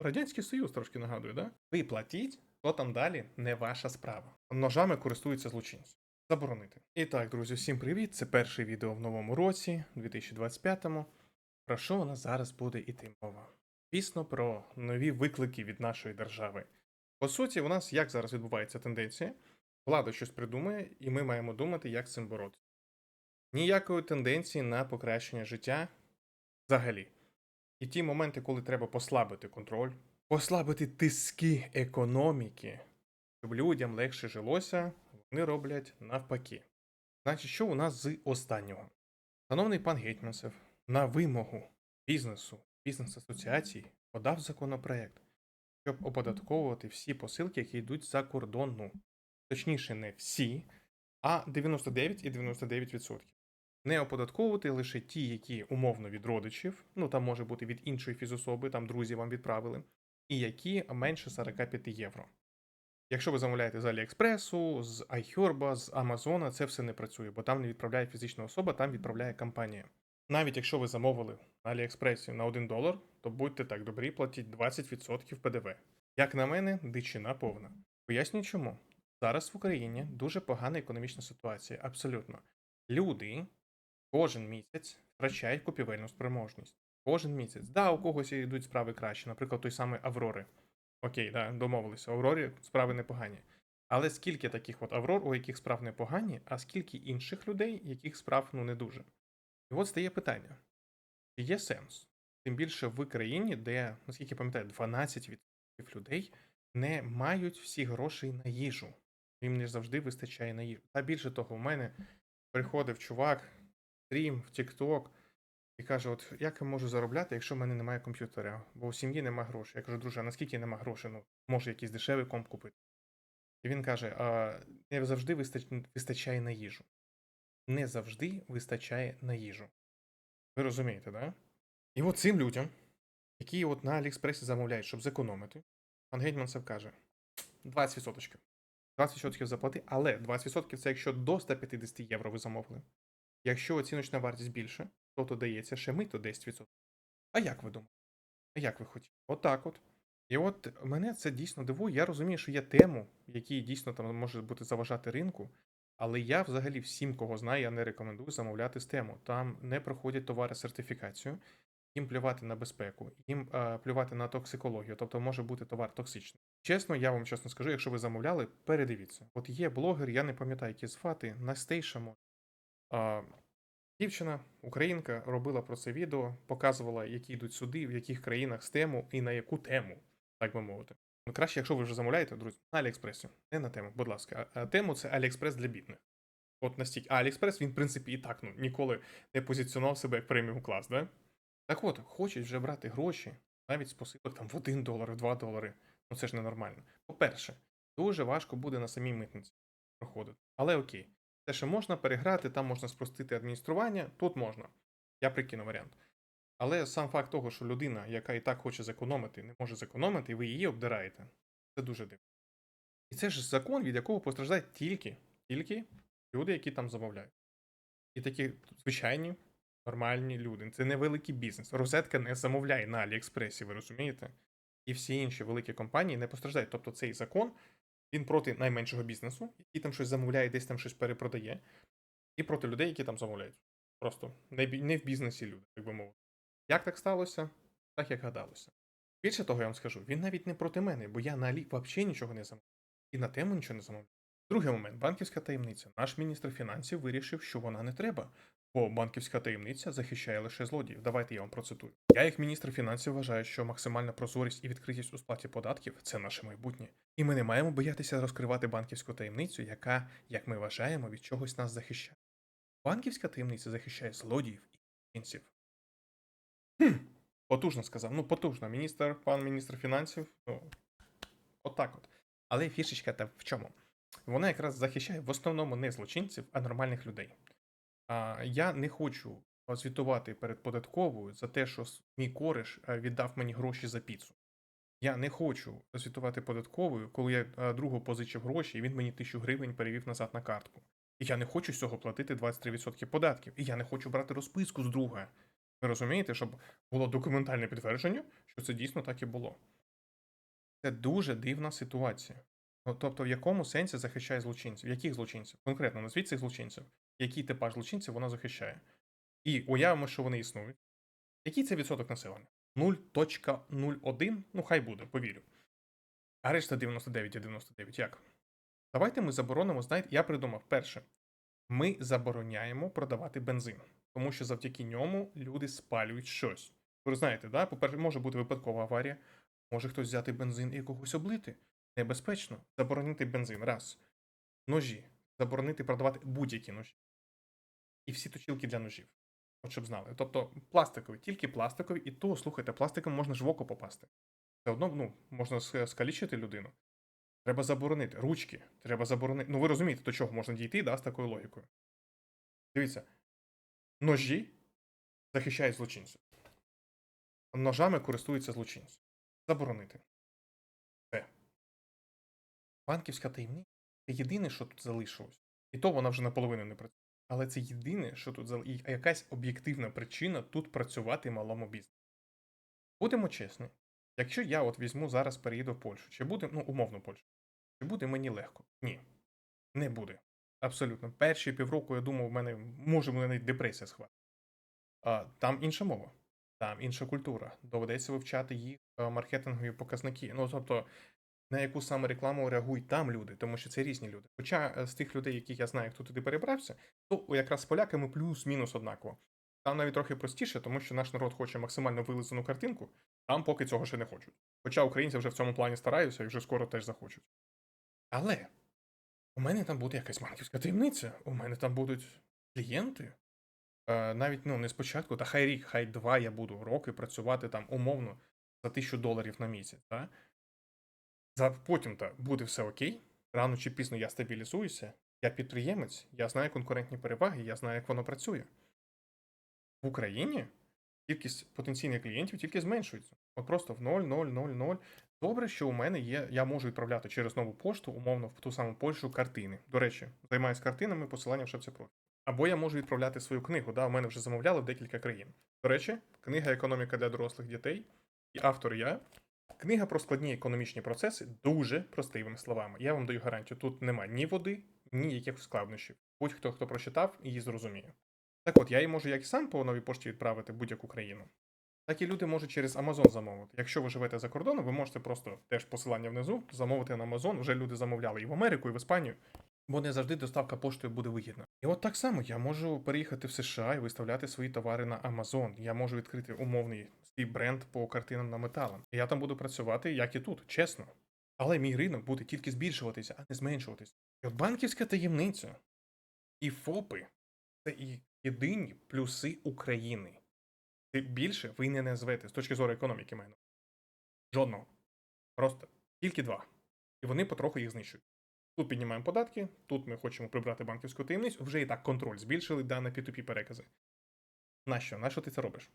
Радянський Союз трошки нагадує, да? Ви платіть, то там далі не ваша справа. Ножами користуються злочинці. Заборонити. І так, друзі, всім привіт! Це перше відео в новому році, 2025-му. Про що у нас зараз буде іти мова? Звісно, про нові виклики від нашої держави. По суті, у нас як зараз відбувається тенденція? Влада щось придумує, і ми маємо думати, як з цим боротися. Ніякої тенденції на покращення життя взагалі. І ті моменти, коли треба послабити контроль, послабити тиски економіки, щоб людям легше жилося, вони роблять навпаки. Значить, що у нас з останнього? Шановний пан Гетьманцев на вимогу бізнесу, бізнес-асоціації подав законопроект, щоб оподатковувати всі посилки, які йдуть за кордону. Точніше, не всі, а 99,99%. Не оподатковувати лише ті, які умовно від родичів, ну там може бути від іншої фізособи, там друзі вам відправили, і які менше 45 євро. Якщо ви замовляєте з Аліекспресу, з iHerb, з Амазона, це все не працює, бо там не відправляє фізична особа, там відправляє компанія. Навіть якщо ви замовили на Аліекспресі на 1 долар, то будьте так добрі, платіть 20% ПДВ. Як на мене, дичина повна. Поясню чому. Зараз в Україні дуже погана економічна ситуація, абсолютно. Люди кожен місяць втрачають купівельну спроможність. Кожен місяць. Да, у когось йдуть справи краще, наприклад, той самий Аврори. Окей, да, домовилися. Аврорі справи непогані. Але скільки таких от Аврор, у яких справ непогані, а скільки інших людей, яких справ ну не дуже. І от стає питання: чи є сенс? Тим більше в країні, де, наскільки пам'ятаю, 12% людей не мають всі грошей на їжу. Їм не завжди вистачає на їжу. Та більше того, у мене приходив чувак, стрім в TikTok, і каже: От як я можу заробляти, якщо в мене немає комп'ютера, бо у сім'ї немає грошей. Я кажу, друже, а наскільки нема грошей? Ну, може якийсь дешевий комп купити. І він каже: а, не завжди вистачає на їжу. Не завжди вистачає на їжу. Ви розумієте, да? І от цим людям, які от на Аліекспресі замовляють, щоб зекономити, пан Гетьманцев каже: 20%. 20% заплати, але 20% це якщо до 150 євро ви замовили. Якщо оціночна вартість більше, то то дається ще мито 10%. А як ви думаєте? А як ви хотіли? Отак от. І от мене це дійсно дивує. Я розумію, що є тему, які дійсно там може бути заважати ринку. Але я взагалі всім, кого знаю, я не рекомендую замовляти з тему. Там не проходять товари сертифікацію, їм плювати на безпеку, їм е, плювати на токсикологію, тобто може бути товар токсичний. Чесно, я вам чесно скажу, якщо ви замовляли, передивіться. От є блогер, я не пам'ятаю, які звати, Настейша може. Дівчина, українка, робила про це відео, показувала, які йдуть суди, в яких країнах з тему і на яку тему, так би мовити. Ну, краще, якщо ви вже замовляєте, друзі, на Аліекспресі. Не на тему, будь ласка. А тему це Аліекспрес для бідних. От настільки. А Аліекспрес, він, в принципі, і так ну, ніколи не позиціонував себе як преміум клас, да? Так от, хочуть вже брати гроші, навіть з посилок там в 1 долар, в 2 долари. Ну це ж ненормально. По-перше, дуже важко буде на самій митниці проходити. Але окей. Те, що можна переграти, там можна спростити адміністрування, тут можна. Я прикину варіант. Але сам факт того, що людина, яка і так хоче зекономити, не може зекономити, і ви її обдираєте, це дуже дивно. І це ж закон, від якого постраждають тільки, тільки люди, які там замовляють. І такі звичайні, нормальні люди. Це не великий бізнес. Розетка не замовляє на Аліекспресі, ви розумієте? І всі інші великі компанії не постраждають. Тобто цей закон він проти найменшого бізнесу, який там щось замовляє, десь там щось перепродає, і проти людей, які там замовляють. Просто не, в бізнесі люди, так би мовити. Як так сталося? Так як гадалося. Більше того, я вам скажу, він навіть не проти мене, бо я на Алі взагалі нічого не замовляю. І на тему нічого не замовляю. Другий момент банківська таємниця. Наш міністр фінансів вирішив, що вона не треба, бо банківська таємниця захищає лише злодіїв. Давайте я вам процитую. Я, як міністр фінансів, вважаю, що максимальна прозорість і відкритість у сплаті податків це наше майбутнє. І ми не маємо боятися розкривати банківську таємницю, яка, як ми вважаємо, від чогось нас захищає. Банківська таємниця захищає злодіїв і злочинців. Хм, потужно сказав. Ну, потужно. Міністр, пан міністр фінансів. Ну, отак от. Але фішечка та в чому? Вона якраз захищає в основному не злочинців, а нормальних людей. Я не хочу звітувати перед податковою за те, що мій кореш е, віддав мені гроші за піцу. Я не хочу звітувати податковою, коли я е, другу позичив гроші, і він мені тисячу гривень перевів назад на картку. І я не хочу з цього платити 23% податків. І я не хочу брати розписку з друга. Ви розумієте, щоб було документальне підтвердження, що це дійсно так і було. Це дуже дивна ситуація. Ну, тобто, в якому сенсі захищає злочинців? Яких злочинців? Конкретно назвіть цих злочинців. Який типаж злочинців вона захищає? І уявимо, що вони існують. Який це відсоток населення? 0.01? Ну, хай буде, повірю. А решта 99-99. Як? Давайте ми заборонимо, знаєте, я придумав перше. Ми забороняємо продавати бензин, тому що завдяки ньому люди спалюють щось. Ви знаєте, да? по-перше, може бути випадкова аварія, може хтось взяти бензин і когось облити. Небезпечно. Заборонити бензин. Раз. Ножі. Заборонити продавати будь-які ножі. І всі точілки для ножів. От щоб знали. Тобто пластикові, тільки пластикові, і то, слухайте, пластиком можна ж в око попасти. Все одно, ну, можна скалічити людину. Треба заборонити. Ручки. Треба заборонити. Ну, ви розумієте, до чого можна дійти, да, з такою логікою. Дивіться. Ножі захищають злочинців. Ножами користуються злочинці. Заборонити. Все. Банківська таємниця це єдине, що тут залишилось. І то вона вже наполовину не працює. Але це єдине, що тут зал... якась об'єктивна причина тут працювати малому бізнесу. Будемо чесні, якщо я от візьму зараз переїду в Польщу, чи буде, ну, умовно Польщу, чи буде мені легко? Ні. Не буде. Абсолютно. Перші півроку, я думав, в мене може мене навіть депресія схватить. Там інша мова, там інша культура. Доведеться вивчати їх е, маркетингові показники. Ну, тобто, на яку саме рекламу реагують там люди, тому що це різні люди. Хоча е, з тих людей, яких я знаю, хто туди перебрався, то якраз з поляками плюс-мінус однаково. Там навіть трохи простіше, тому що наш народ хоче максимально вилизану картинку, там поки цього ще не хочуть. Хоча українці вже в цьому плані стараються і вже скоро теж захочуть. Але у мене там буде якась банківська таємниця, у мене там будуть клієнти. Е, навіть ну, не спочатку, та хай рік, хай два я буду роки працювати там умовно за тисячу доларів на місяць. Да? За потім то буде все окей. Рано чи пізно я стабілізуюся. Я підприємець, я знаю конкурентні переваги, я знаю, як воно працює. В Україні кількість потенційних клієнтів тільки зменшується. От просто в 0, 0, 0, 0. Добре, що у мене є, я можу відправляти через нову пошту, умовно, в ту саму Польщу картини. До речі, займаюся картинами, посилання в шапці профілю. Або я можу відправляти свою книгу. Да, у мене вже замовляли в декілька країн. До речі, книга Економіка для дорослих дітей і автор я. Книга про складні економічні процеси дуже простими словами. Я вам даю гарантію, тут немає ні води, ні якихось складнощів. Будь-хто, хто прочитав, її зрозуміє. Так от, я її можу як і сам по новій пошті відправити будь-яку країну, так і люди можуть через Amazon замовити. Якщо ви живете за кордоном, ви можете просто теж посилання внизу замовити на Amazon. Вже люди замовляли і в Америку, і в Іспанію, бо не завжди доставка поштою буде вигідна. І от так само я можу переїхати в США і виставляти свої товари на Amazon. Я можу відкрити умовний свій бренд по картинам на металам. Я там буду працювати, як і тут, чесно. Але мій ринок буде тільки збільшуватися, а не зменшуватися. І от банківська таємниця і ФОПи це і єдині плюси України. Ти більше ви не назвете з точки зору економіки мене. Жодного. Просто тільки два. І вони потроху їх знищують. Тут піднімаємо податки, тут ми хочемо прибрати банківську таємницю, вже і так контроль збільшили да, на P2P перекази. Нащо? Нащо ти це робиш?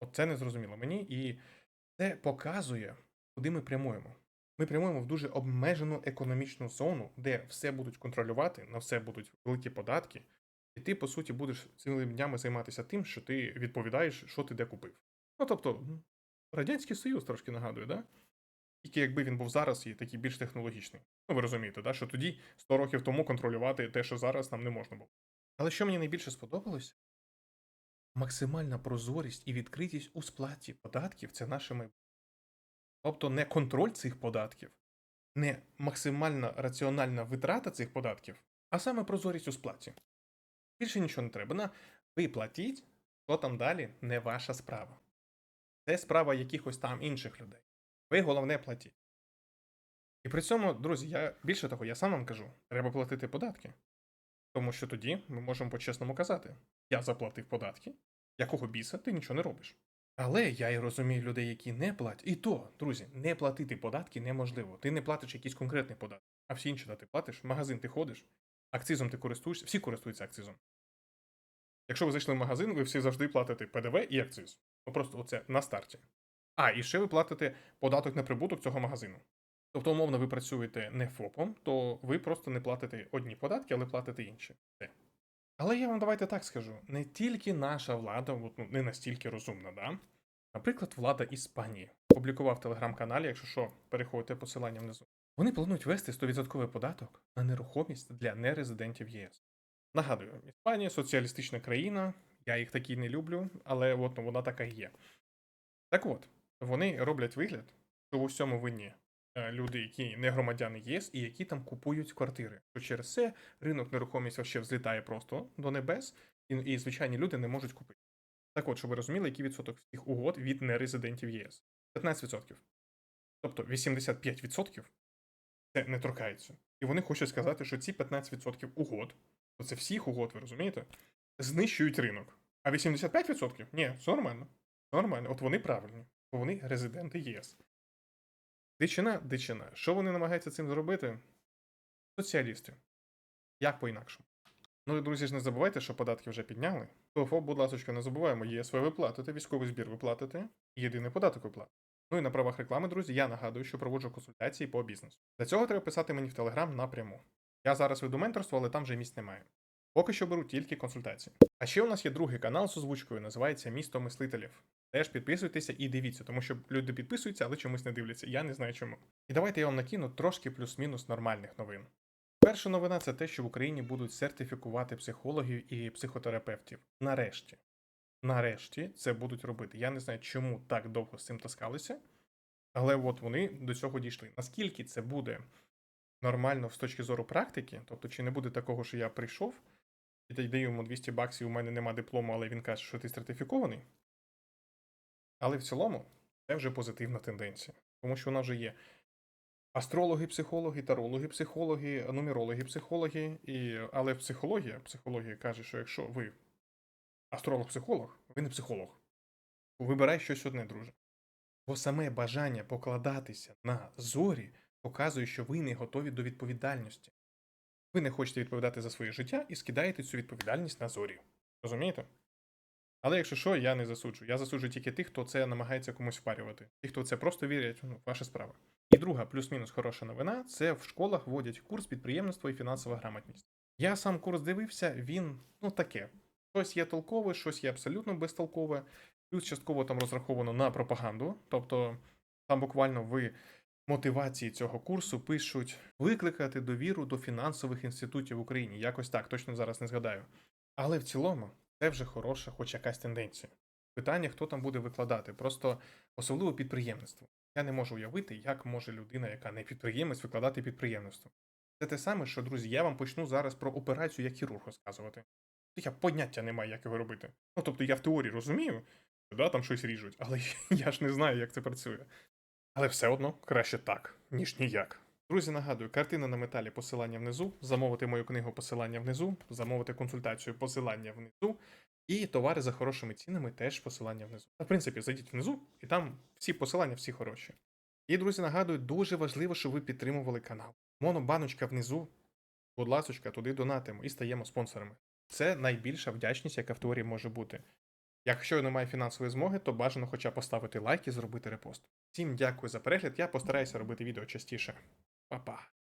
От це не зрозуміло мені, і це показує, куди ми прямуємо. Ми прямуємо в дуже обмежену економічну зону, де все будуть контролювати, на все будуть великі податки, і ти, по суті, будеш цілими днями займатися тим, що ти відповідаєш, що ти де купив. Ну тобто, Радянський Союз трошки нагадує, да? Тільки якби він був зараз і такий більш технологічний. Ну, ви розумієте, да? що тоді 100 років тому контролювати те, що зараз нам не можна було. Але що мені найбільше сподобалось? Максимальна прозорість і відкритість у сплаті податків це наше майбутнє. Тобто не контроль цих податків, не максимальна раціональна витрата цих податків, а саме прозорість у сплаті. Більше нічого не треба. Ви платіть, що там далі не ваша справа. Це справа якихось там інших людей. Ви головне платіть. І при цьому, друзі, я більше того, я сам вам кажу, треба платити податки. Тому що тоді ми можемо по-чесному казати: я заплатив податки, якого біса ти нічого не робиш. Але я і розумію людей, які не платять. І то, друзі, не платити податки неможливо. Ти не платиш якийсь конкретний податок, а всі інші да, ти платиш, в магазин ти ходиш, акцизом ти користуєшся, всі користуються акцизом. Якщо ви зайшли в магазин, ви всі завжди платите ПДВ і акциз. Ну просто оце на старті. А, і ще ви платите податок на прибуток цього магазину. Тобто, умовно, ви працюєте не ФОПом, то ви просто не платите одні податки, але платите інші. Але я вам давайте так скажу: не тільки наша влада, от, ну, не настільки розумна, да? Наприклад, влада Іспанії публікував в телеграм-каналі, якщо що, переходьте посилання внизу. Вони планують ввести 100% податок на нерухомість для нерезидентів ЄС. Нагадую, Іспанія соціалістична країна, я їх такі не люблю, але от ну, вона така і є. Так от, вони роблять вигляд, що в усьому винні люди, які не громадяни ЄС і які там купують квартири. То через це ринок нерухомості ще взлітає просто до небес, і, і звичайні люди не можуть купити. Так от, щоб ви розуміли, який відсоток всіх угод від нерезидентів ЄС. 15%. Тобто 85% це не торкається. І вони хочуть сказати, що ці 15% угод, то це всіх угод, ви розумієте, знищують ринок. А 85% ні, все нормально. Все нормально. От вони правильні, бо вони резиденти ЄС. Дичина, дичина. Що вони намагаються цим зробити? Соціалісти. Як по-інакшому? Ну і друзі ж не забувайте, що податки вже підняли. ТОФО, будь ласка, не забуваємо, ЄСВ ви платите, військовий збір ви платите, єдиний податок ви платите. Ну і на правах реклами, друзі, я нагадую, що проводжу консультації по бізнесу. Для цього треба писати мені в Телеграм напряму. Я зараз веду менторство, але там вже місць немає. Поки що беру тільки консультації. А ще у нас є другий канал з озвучкою, називається Місто мислителів. Теж підписуйтеся і дивіться, тому що люди підписуються, але чомусь не дивляться. Я не знаю чому. І давайте я вам накину трошки плюс-мінус нормальних новин. Перша новина це те, що в Україні будуть сертифікувати психологів і психотерапевтів. Нарешті. Нарешті це будуть робити. Я не знаю, чому так довго з цим таскалися, але от вони до цього дійшли. Наскільки це буде нормально з точки зору практики, тобто, чи не буде такого, що я прийшов і даю йому 200 баксів, у мене нема диплому, але він каже, що ти сертифікований. Але в цілому це вже позитивна тенденція, тому що нас вже є астрологи, психологи, тарологи, психологи, нумерологи, психологи. І... Але психологія, психологія каже, що якщо ви астролог-психолог, ви не психолог. Вибирай щось одне, друже. Бо саме бажання покладатися на зорі показує, що ви не готові до відповідальності. Ви не хочете відповідати за своє життя і скидаєте цю відповідальність на зорі. Розумієте? Але якщо що, я не засуджую. Я засуджую тільки тих, хто це намагається комусь впарювати. Ті, хто це просто вірять, ну, ваша справа. І друга, плюс-мінус хороша новина, це в школах вводять курс підприємництва і фінансова грамотність. Я сам курс дивився, він ну таке. Щось є толкове, щось є абсолютно безтолкове, плюс частково там розраховано на пропаганду. Тобто там буквально в мотивації цього курсу пишуть викликати довіру до фінансових інститутів в Україні. Якось так, точно зараз не згадаю. Але в цілому це вже хороша, хоч якась тенденція. Питання, хто там буде викладати, просто особливо підприємництво. Я не можу уявити, як може людина, яка не підприємець, викладати підприємництво. Це те саме, що, друзі, я вам почну зараз про операцію як хірург розказувати. Я поняття не маю, як його робити. Ну, тобто я в теорії розумію, що да, там щось ріжуть, але я ж не знаю, як це працює. Але все одно краще так, ніж ніяк. Друзі, нагадую, картина на металі посилання внизу, замовити мою книгу посилання внизу, замовити консультацію посилання внизу, і товари за хорошими цінами теж посилання внизу. В принципі, зайдіть внизу, і там всі посилання, всі хороші. І, друзі, нагадую, дуже важливо, щоб ви підтримували канал. Монобаночка внизу, будь ласочка, туди донатимо і стаємо спонсорами. Це найбільша вдячність, яка в теорії може бути. Якщо немає фінансової змоги, то бажано хоча поставити лайк і зробити репост. Всім дякую за перегляд, я постараюся робити відео частіше. Papá.